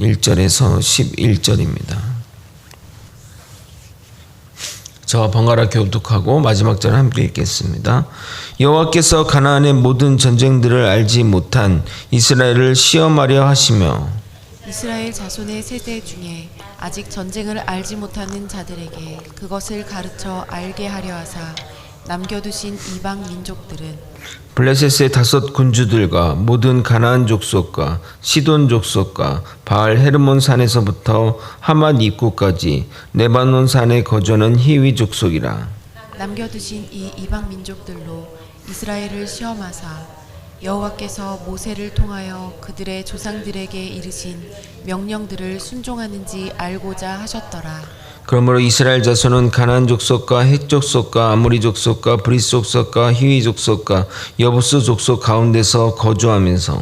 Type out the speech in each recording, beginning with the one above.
1절에서 11절입니다. 저 번갈아 교독하고 마지막 절 함께 읽겠습니다. 여호와께서 가나안의 모든 전쟁들을 알지 못한 이스라엘을 시험하려 하시며 이스라엘 자손의 세대 중에 아직 전쟁을 알지 못하는 자들에게 그것을 가르쳐 알게 하려 하사 남겨두신 이방 민족들은 블레셋의 다섯 군주들과 모든 가나안 족속과 시돈 족속과 바알 헤르몬 산에서부터 하맛 입구까지 레바논 산에 거주하는 히위 족속이라 남겨두신 이 이방 민족들로 이스라엘을 시험하사 여호와께서 모세를 통하여 그들의 조상들에게 이르신 명령들을 순종하는지 알고자 하셨더라. 그러므로 이스라엘 자손은 가나안 족속과 헷 족속과 아모리 족속과 브리스 족속과 히위 족속과 여부스 족속 가운데서 거주하면서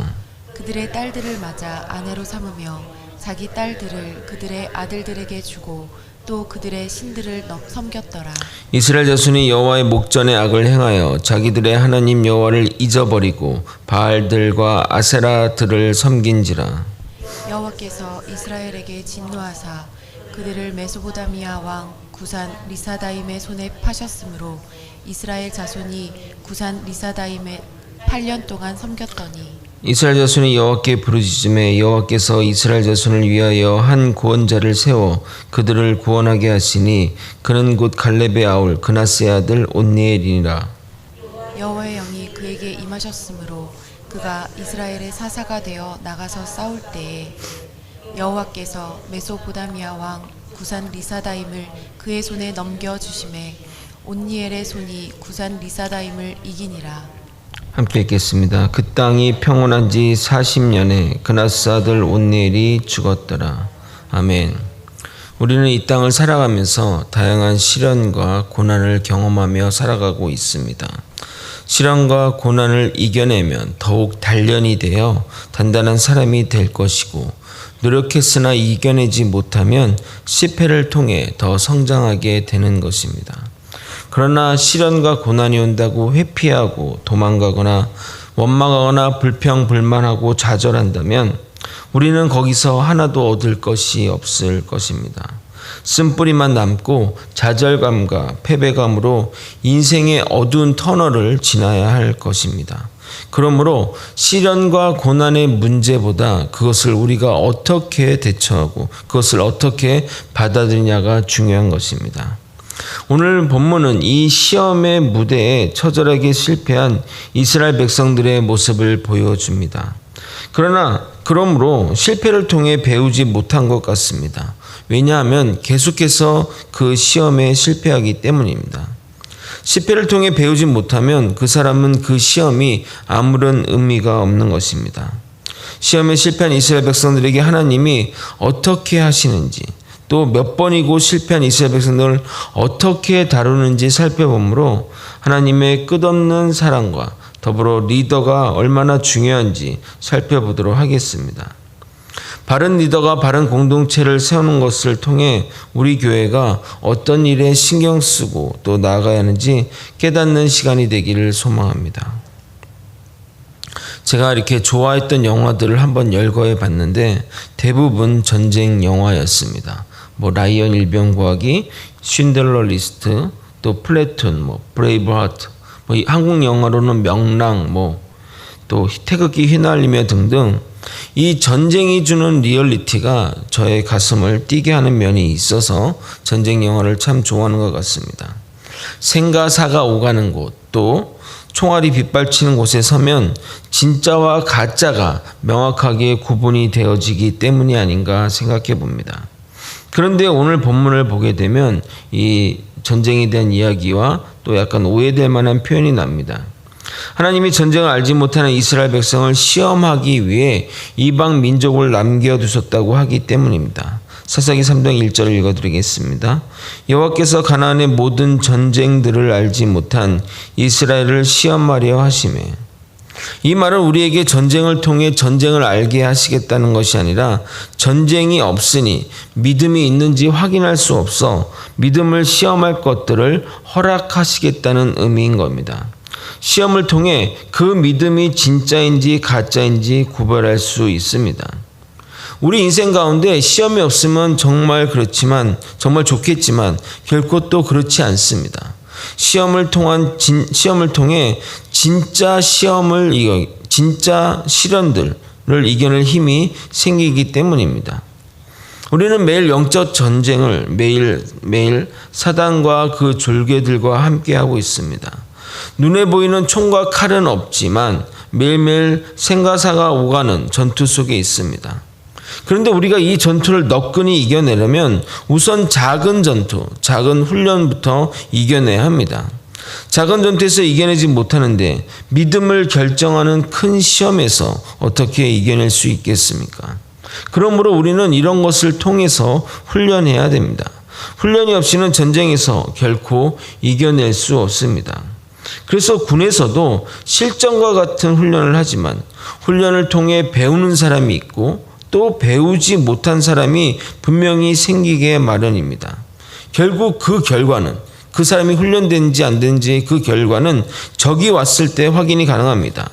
그들의 딸들을 맞아 아내로 삼으며 자기 딸들을 그들의 아들들에게 주고 또 그들의 신들을 넘- 섬겼더라. 이스라엘 자손이 여호와의 목전에 악을 행하여 자기들의 하나님 여호와를 잊어버리고 바알들과 아세라들을 섬긴지라 여호와께서 이스라엘에게 진노하사 그들을 메소보다미아 왕 구산 리사다임의 손에 파셨으므로 이스라엘 자손이 구산 리사다임에 8년 동안 섬겼더니 이스라엘 자손이 여호와께 부르짖음에 여호와께서 이스라엘 자손을 위하여 한 구원자를 세워 그들을 구원하게 하시니 그는 곧 갈렙의 아울 그나스의 아들 온니엘이니라. 여호와의 영이 그에게 임하셨으므로 그가 이스라엘의 사사가 되어 나가서 싸울 때에 여호와께서 메소보다미아 왕 구산 리사다임을 그의 손에 넘겨 주심에 온니엘의 손이 구산 리사다임을 이기니라 함께 읽겠습니다. 그 땅이 평온한 지 40년에 그나스 아들 온니엘이 죽었더라. 아멘. 우리는 이 땅을 살아가면서 다양한 시련과 고난을 경험하며 살아가고 있습니다. 시련과 고난을 이겨내면 더욱 단련이 되어 단단한 사람이 될 것이고 노력했으나 이겨내지 못하면 실패를 통해 더 성장하게 되는 것입니다. 그러나 시련과 고난이 온다고 회피하고 도망가거나 원망하거나 불평불만하고 좌절한다면 우리는 거기서 하나도 얻을 것이 없을 것입니다. 쓴뿌리만 남고 좌절감과 패배감으로 인생의 어두운 터널을 지나야 할 것입니다. 그러므로 시련과 고난의 문제보다 그것을 우리가 어떻게 대처하고 그것을 어떻게 받아들이냐가 중요한 것입니다. 오늘 본문은 이 시험의 무대에 처절하게 실패한 이스라엘 백성들의 모습을 보여줍니다. 그러나 그러므로 실패를 통해 배우지 못한 것 같습니다. 왜냐하면 계속해서 그 시험에 실패하기 때문입니다. 실패를 통해 배우지 못하면 그 사람은 그 시험이 아무런 의미가 없는 것입니다. 시험에 실패한 이스라엘 백성들에게 하나님이 어떻게 하시는지 또 몇 번이고 실패한 이스라엘 백성들을 어떻게 다루는지 살펴보므로 하나님의 끝없는 사랑과 더불어 리더가 얼마나 중요한지 살펴보도록 하겠습니다. 바른 리더가 바른 공동체를 세우는 것을 통해 우리 교회가 어떤 일에 신경 쓰고 또 나아가야 하는지 깨닫는 시간이 되기를 소망합니다. 제가 이렇게 좋아했던 영화들을 한번 열거해 봤는데 대부분 전쟁 영화였습니다. 뭐 라이언 일병 구하기, 쉰들러 리스트, 또 플래툰, 뭐 브레이브 하트, 뭐 한국 영화로는 명랑, 뭐 또 태극기 휘날리며 등등 이 전쟁이 주는 리얼리티가 저의 가슴을 뛰게 하는 면이 있어서 전쟁 영화를 참 좋아하는 것 같습니다. 생과 사가 오가는 곳, 또 총알이 빗발치는 곳에 서면 진짜와 가짜가 명확하게 구분이 되어지기 때문이 아닌가 생각해 봅니다. 그런데 오늘 본문을 보게 되면 이 전쟁에 대한 이야기와 또 약간 오해될 만한 표현이 납니다. 하나님이 전쟁을 알지 못하는 이스라엘 백성을 시험하기 위해 이방 민족을 남겨두셨다고 하기 때문입니다. 사사기 3장 1절을 읽어드리겠습니다. 여호와께서 가나안의 모든 전쟁들을 알지 못한 이스라엘을 시험하려 하심에 이 말은 우리에게 전쟁을 통해 전쟁을 알게 하시겠다는 것이 아니라 전쟁이 없으니 믿음이 있는지 확인할 수 없어 믿음을 시험할 것들을 허락하시겠다는 의미인 겁니다. 시험을 통해 그 믿음이 진짜인지 가짜인지 구별할 수 있습니다. 우리 인생 가운데 시험이 없으면 정말 그렇지만 정말 좋겠지만 결코 또 그렇지 않습니다. 시험을 통한 진, 시험을 통해 진짜 시험을 진짜 시련들을 이겨낼 힘이 생기기 때문입니다. 우리는 매일 영적 전쟁을 매일 매일 사단과 그 졸개들과 함께 하고 있습니다. 눈에 보이는 총과 칼은 없지만 매일매일 생가사가 오가는 전투 속에 있습니다. 그런데 우리가 이 전투를 너끈히 이겨내려면 우선 작은 전투, 작은 훈련부터 이겨내야 합니다. 작은 전투에서 이겨내지 못하는데 믿음을 결정하는 큰 시험에서 어떻게 이겨낼 수 있겠습니까? 그러므로 우리는 이런 것을 통해서 훈련해야 됩니다. 훈련이 없이는 전쟁에서 결코 이겨낼 수 없습니다. 그래서 군에서도 실전과 같은 훈련을 하지만 훈련을 통해 배우는 사람이 있고 또 배우지 못한 사람이 분명히 생기게 마련입니다. 결국 그 결과는 그 사람이 훈련된지 안 된지 그 결과는 적이 왔을 때 확인이 가능합니다.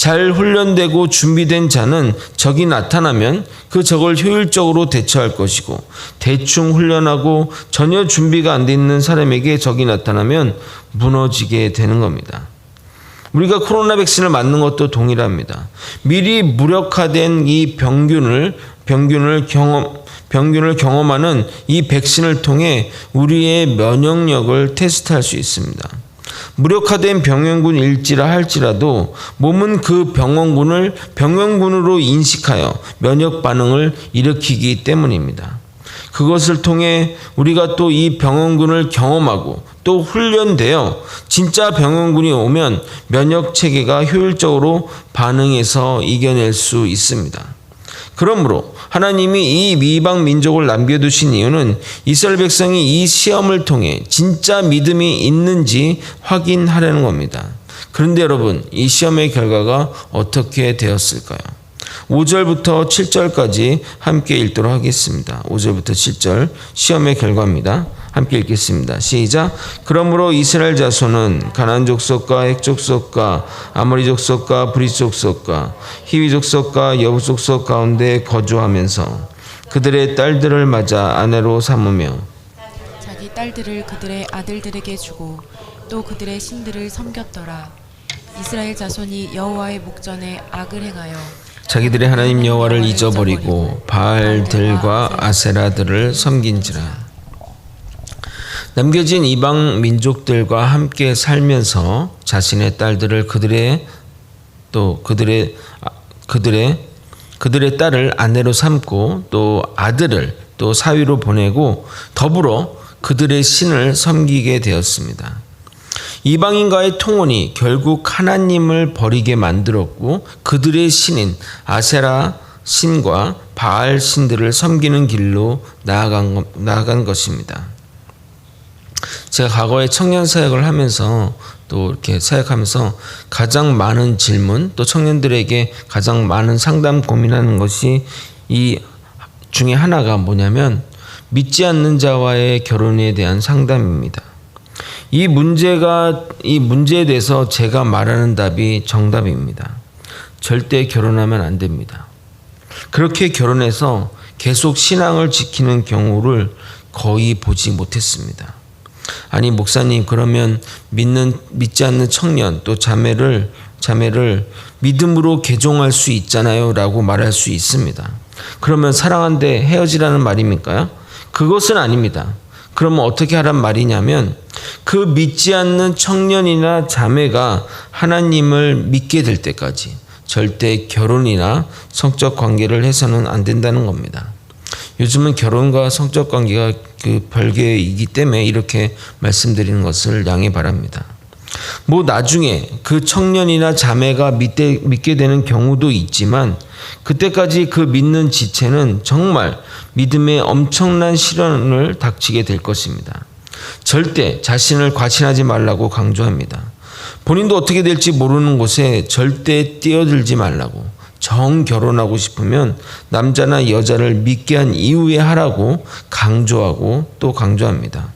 잘 훈련되고 준비된 자는 적이 나타나면 그 적을 효율적으로 대처할 것이고 대충 훈련하고 전혀 준비가 안 돼 있는 사람에게 적이 나타나면 무너지게 되는 겁니다. 우리가 코로나 백신을 맞는 것도 동일합니다. 미리 무력화된 이 병균을 병균을 경험 병균을 경험하는 이 백신을 통해 우리의 면역력을 테스트할 수 있습니다. 무력화된 병원군일지라 할지라도 몸은 그 병원군을 병원군으로 인식하여 면역 반응을 일으키기 때문입니다. 그것을 통해 우리가 또 이 병원군을 경험하고 또 훈련되어 진짜 병원군이 오면 면역 체계가 효율적으로 반응해서 이겨낼 수 있습니다. 그러므로 하나님이 이 미방 민족을 남겨두신 이유는 이스라엘 백성이 이 시험을 통해 진짜 믿음이 있는지 확인하려는 겁니다. 그런데 여러분, 이 시험의 결과가 어떻게 되었을까요? 5절부터 7절까지 함께 읽도록 하겠습니다. 5절부터 7절 시험의 결과입니다. 함께 읽겠습니다. 시작. 그러므로 이스라엘 자손은 가나안 족속과 핵 족속과 아모리 족속과 브리 족속과 히위 족속과 여부 족속 가운데 거주하면서 그들의 딸들을 맞아 아내로 삼으며 자기 딸들을 그들의 아들들에게 주고 또 그들의 신들을 섬겼더라. 이스라엘 자손이 여호와의 목전에 악을 행하여 자기들의 하나님 여호와를 잊어버리고 바알들과 아세라들을 섬긴지라. 남겨진 이방 민족들과 함께 살면서 자신의 딸들을 그들의 또 그들의 아, 그들의 그들의 딸을 아내로 삼고 또 아들을 또 사위로 보내고 더불어 그들의 신을 섬기게 되었습니다. 이방인과의 통혼이 결국 하나님을 버리게 만들었고 그들의 신인 아세라 신과 바알 신들을 섬기는 길로 나아간, 것- 나아간 것입니다. 제가 과거에 청년 사역을 하면서 또 이렇게 사역하면서 가장 많은 질문 또 청년들에게 가장 많은 상담 고민하는 것이 이 중에 하나가 뭐냐면 믿지 않는 자와의 결혼에 대한 상담입니다. 이 문제가 이 문제에 대해서 제가 말하는 답이 정답입니다. 절대 결혼하면 안 됩니다. 그렇게 결혼해서 계속 신앙을 지키는 경우를 거의 보지 못했습니다. 아니 목사님 그러면 믿는 믿지 않는 청년 또 자매를 자매를 믿음으로 개종할 수 있잖아요라고 말할 수 있습니다. 그러면 사랑한데 헤어지라는 말입니까? 그것은 아닙니다. 그러면 어떻게 하란 말이냐면 그 믿지 않는 청년이나 자매가 하나님을 믿게 될 때까지 절대 결혼이나 성적 관계를 해서는 안 된다는 겁니다. 요즘은 결혼과 성적 관계가 그 별개이기 때문에 이렇게 말씀드리는 것을 양해 바랍니다. 뭐 나중에 그 청년이나 자매가 믿게, 믿게 되는 경우도 있지만 그때까지 그 믿는 지체는 정말 믿음의 엄청난 시련을 닥치게 될 것입니다. 절대 자신을 과신하지 말라고 강조합니다. 본인도 어떻게 될지 모르는 곳에 절대 뛰어들지 말라고 정 결혼하고 싶으면 남자나 여자를 믿게 한 이후에 하라고 강조하고 또 강조합니다.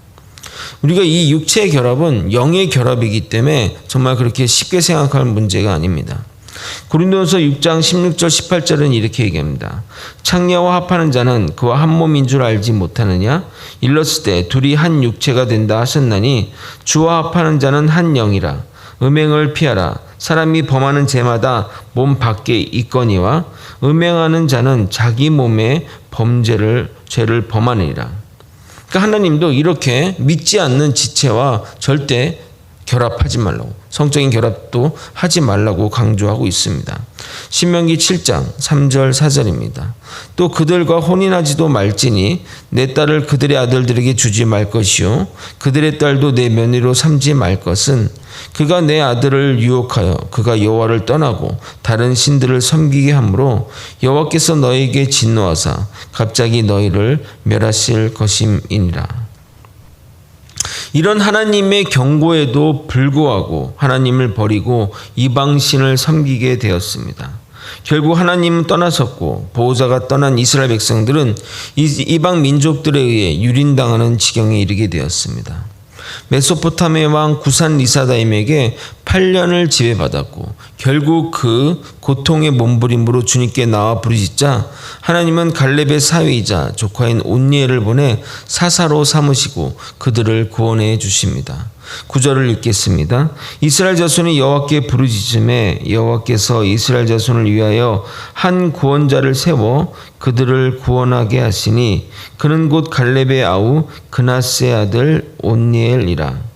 우리가 이 육체의 결합은 영의 결합이기 때문에 정말 그렇게 쉽게 생각할 문제가 아닙니다. 고린도서 6장 16절 18절은 이렇게 얘기합니다. 창녀와 합하는 자는 그와 한 몸인 줄 알지 못하느냐? 일렀을 때 둘이 한 육체가 된다 하셨나니 주와 합하는 자는 한 영이라. 음행을 피하라. 사람이 범하는 죄마다 몸 밖에 있거니와 음행하는 자는 자기 몸에 범죄를 죄를 범하느니라. 그러니까 하나님도 이렇게 믿지 않는 지체와 절대 결합하지 말라고 성적인 결합도 하지 말라고 강조하고 있습니다. 신명기 7장 3절 4절입니다. 또 그들과 혼인하지도 말지니 내 딸을 그들의 아들들에게 주지 말 것이요 그들의 딸도 내 며느리로 삼지 말 것은 그가 내 아들을 유혹하여 그가 여호와를 떠나고 다른 신들을 섬기게 하므로 여호와께서 너에게 진노하사 갑자기 너희를 멸하실 것임이니라. 이런 하나님의 경고에도 불구하고 하나님을 버리고 이방신을 섬기게 되었습니다. 결국 하나님은 떠나섰고 보호자가 떠난 이스라엘 백성들은 이- 이방 민족들에 의해 유린당하는 지경에 이르게 되었습니다. 메소포타미아 왕 구산 리사다임에게 8년을 지배받았고 결국 그 고통의 몸부림으로 주님께 나와 부르짖자 하나님은 갈렙의 사위이자 조카인 온니엘을 보내 사사로 삼으시고 그들을 구원해 주십니다. 구절을 읽겠습니다. 이스라엘 자손이 여호와께 부르짖음에 여호와께서 이스라엘 자손을 위하여 한 구원자를 세워 그들을 구원하게 하시니 그는 곧 갈렙의 아우 그나스의 아들 온니엘이라.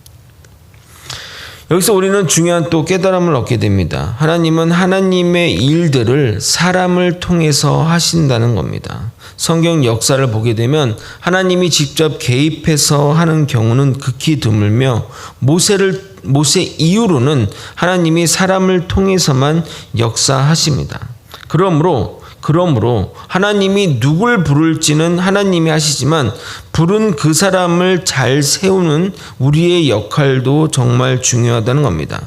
여기서 우리는 중요한 또 깨달음을 얻게 됩니다. 하나님은 하나님의 일들을 사람을 통해서 하신다는 겁니다. 성경 역사를 보게 되면 하나님이 직접 개입해서 하는 경우는 극히 드물며 모세를 모세 이후로는 하나님이 사람을 통해서만 역사하십니다. 그러므로 그러므로 하나님이 누굴 부를지는 하나님이 하시지만 부른 그 사람을 잘 세우는 우리의 역할도 정말 중요하다는 겁니다.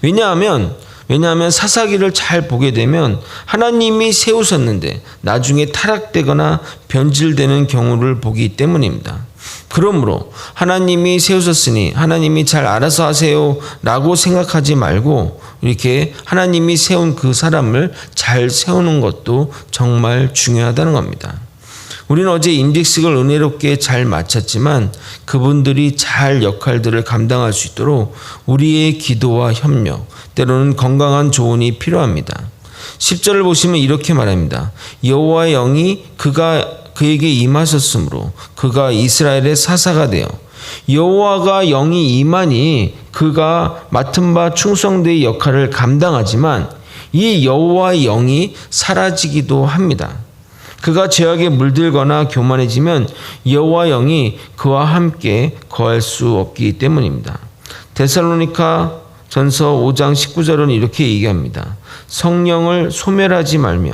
왜냐하면 왜냐하면 사사기를 잘 보게 되면 하나님이 세우셨는데 나중에 타락되거나 변질되는 경우를 보기 때문입니다. 그러므로 하나님이 세우셨으니 하나님이 잘 알아서 하세요 라고 생각하지 말고 이렇게 하나님이 세운 그 사람을 잘 세우는 것도 정말 중요하다는 겁니다. 우리는 어제 임직식을 은혜롭게 잘 마쳤지만 그분들이 잘 역할들을 감당할 수 있도록 우리의 기도와 협력, 때로는 건강한 조언이 필요합니다. 10절을 보시면 이렇게 말합니다. 여호와의 영이 그가 그에게 임하셨으므로 그가 이스라엘의 사사가 되어 여호와가 영이 임하니 그가 맡은 바 충성대의 역할을 감당하지만 이 여호와의 영이 사라지기도 합니다. 그가 죄악에 물들거나 교만해지면 여호와 영이 그와 함께 거할 수 없기 때문입니다. 데살로니카 전서 5장 19절은 이렇게 얘기합니다. 성령을 소멸하지 말며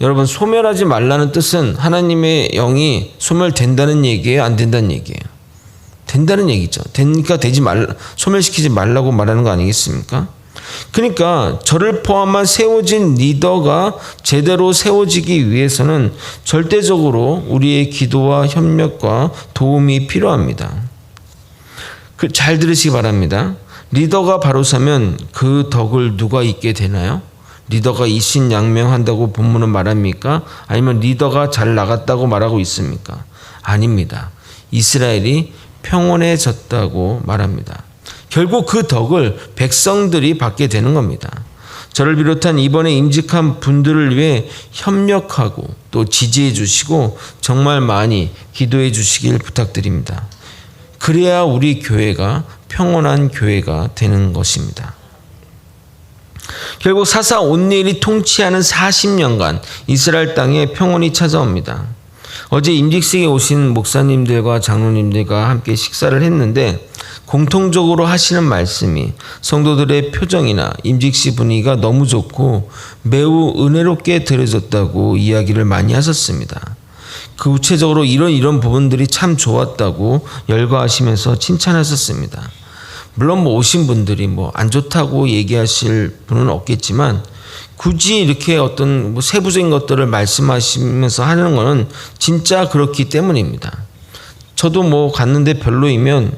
여러분 소멸하지 말라는 뜻은 하나님의 영이 소멸된다는 얘기예요, 안 된다는 얘기예요. 된다는 얘기죠. 되니까 되지 말 소멸시키지 말라고 말하는 거 아니겠습니까? 그러니까 저를 포함한 세워진 리더가 제대로 세워지기 위해서는 절대적으로 우리의 기도와 협력과 도움이 필요합니다. 그 잘 들으시기 바랍니다. 리더가 바로 서면 그 덕을 누가 잊게 되나요? 리더가 이신양명한다고 본문은 말합니까? 아니면 리더가 잘 나갔다고 말하고 있습니까? 아닙니다. 이스라엘이 평온해졌다고 말합니다. 결국 그 덕을 백성들이 받게 되는 겁니다. 저를 비롯한 이번에 임직한 분들을 위해 협력하고 또 지지해 주시고 정말 많이 기도해 주시길 부탁드립니다. 그래야 우리 교회가 평온한 교회가 되는 것입니다. 결국 사사 온니엘이 통치하는 40년간 이스라엘 땅에 평온이 찾아옵니다. 어제 임직식에 오신 목사님들과 장로님들과 함께 식사를 했는데 공통적으로 하시는 말씀이 성도들의 표정이나 임직시 분위기가 너무 좋고 매우 은혜롭게 들어졌다고 이야기를 많이 하셨습니다. 그 구체적으로 이런 이런 부분들이 참 좋았다고 열거하시면서 칭찬하셨습니다. 물론 뭐 오신 분들이 뭐 안 좋다고 얘기하실 분은 없겠지만 굳이 이렇게 어떤 뭐 세부적인 것들을 말씀하시면서 하는 거는 진짜 그렇기 때문입니다. 저도 뭐 갔는데 별로이면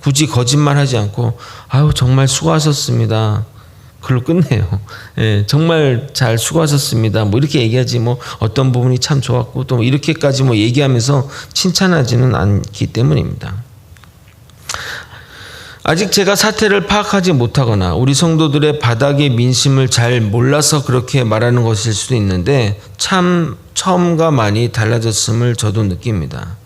굳이 거짓말 하지 않고 아유 정말 수고하셨습니다. 글로 끝내요. 예, 정말 잘 수고하셨습니다. 뭐 이렇게 얘기하지 뭐 어떤 부분이 참 좋았고 또 뭐 이렇게까지 뭐 얘기하면서 칭찬하지는 않기 때문입니다. 아직 제가 사태를 파악하지 못하거나 우리 성도들의 바닥의 민심을 잘 몰라서 그렇게 말하는 것일 수도 있는데 참 처음과 많이 달라졌음을 저도 느낍니다.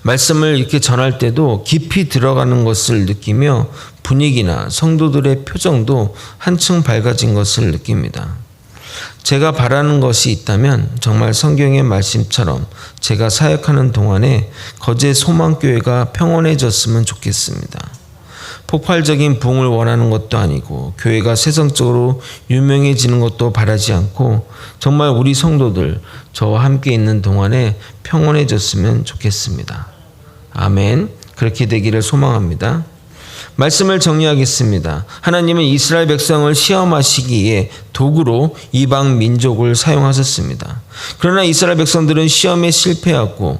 말씀을 이렇게 전할 때도 깊이 들어가는 것을 느끼며 분위기나 성도들의 표정도 한층 밝아진 것을 느낍니다. 제가 바라는 것이 있다면 정말 성경의 말씀처럼 제가 사역하는 동안에 거제 소망교회가 평온해졌으면 좋겠습니다. 폭발적인 부흥을 원하는 것도 아니고 교회가 세상적으로 유명해지는 것도 바라지 않고 정말 우리 성도들 저와 함께 있는 동안에 평온해졌으면 좋겠습니다. 아멘. 그렇게 되기를 소망합니다. 말씀을 정리하겠습니다. 하나님은 이스라엘 백성을 시험하시기에 도구로 이방 민족을 사용하셨습니다. 그러나 이스라엘 백성들은 시험에 실패하고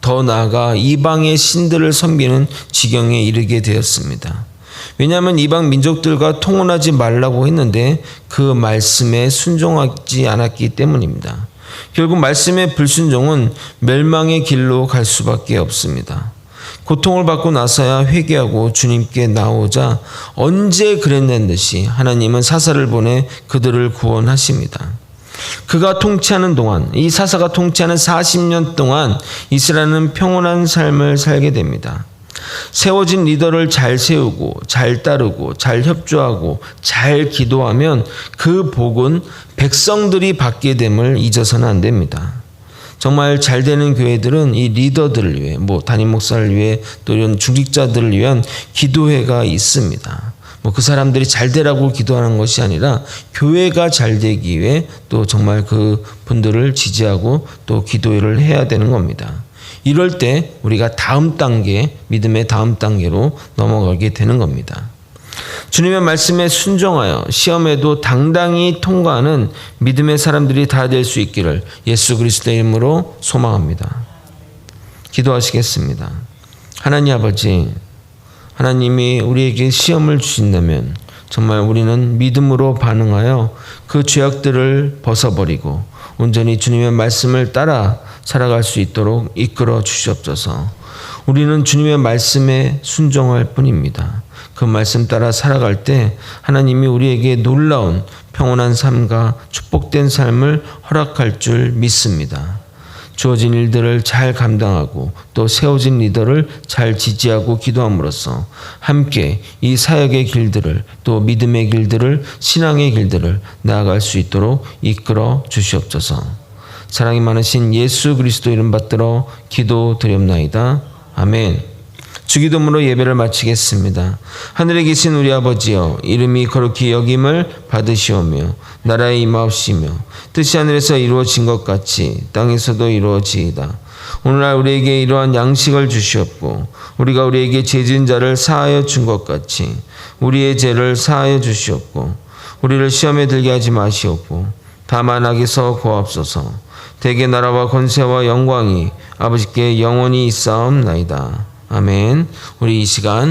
더 나아가 이방의 신들을 섬기는 지경에 이르게 되었습니다. 왜냐하면 이방 민족들과 통혼하지 말라고 했는데 그 말씀에 순종하지 않았기 때문입니다. 결국 말씀의 불순종은 멸망의 길로 갈 수밖에 없습니다. 고통을 받고 나서야 회개하고 주님께 나오자 언제 그랬는 듯이 하나님은 사사를 보내 그들을 구원하십니다. 그가 통치하는 동안 이 사사가 통치하는 40년 동안 이스라엘은 평온한 삶을 살게 됩니다. 세워진 리더를 잘 세우고 잘 따르고 잘 협조하고 잘 기도하면 그 복은 백성들이 받게 됨을 잊어서는 안 됩니다. 정말 잘 되는 교회들은 이 리더들을 위해 뭐 담임 목사를 위해 또 이런 중직자들을 위한 기도회가 있습니다. 뭐 그 사람들이 잘 되라고 기도하는 것이 아니라 교회가 잘 되기 위해 또 정말 그 분들을 지지하고 또 기도를 해야 되는 겁니다. 이럴 때 우리가 다음 단계, 믿음의 다음 단계로 넘어가게 되는 겁니다. 주님의 말씀에 순종하여 시험에도 당당히 통과하는 믿음의 사람들이 다 될 수 있기를 예수 그리스도의 이름으로 소망합니다. 기도하시겠습니다. 하나님 아버지, 하나님이 우리에게 시험을 주신다면 정말 우리는 믿음으로 반응하여 그 죄악들을 벗어버리고 온전히 주님의 말씀을 따라 살아갈 수 있도록 이끌어 주시옵소서. 우리는 주님의 말씀에 순종할 뿐입니다. 그 말씀 따라 살아갈 때 하나님이 우리에게 놀라운 평온한 삶과 축복된 삶을 허락할 줄 믿습니다. 주어진 일들을 잘 감당하고 또 세워진 리더를 잘 지지하고 기도함으로써 함께 이 사역의 길들을 또 믿음의 길들을 신앙의 길들을 나아갈 수 있도록 이끌어 주시옵소서. 사랑이 많으신 예수 그리스도 이름 받들어 기도 드렵나이다. 아멘. 주기도문으로 예배를 마치겠습니다. 하늘에 계신 우리 아버지여 이름이 거룩히 여김을 받으시오며 나라의 임하옵시며 뜻이 하늘에서 이루어진 것 같이 땅에서도 이루어지이다. 오늘날 우리에게 이러한 양식을 주시옵고 우리가 우리에게 죄진 자를 사하여 준 것 같이 우리의 죄를 사하여 주시옵고 우리를 시험에 들게 하지 마시옵고 다만 악에서 구하옵소서 대개 나라와 권세와 영광이 아버지께 영원히 있사옵나이다. 아멘. 우리 이 시간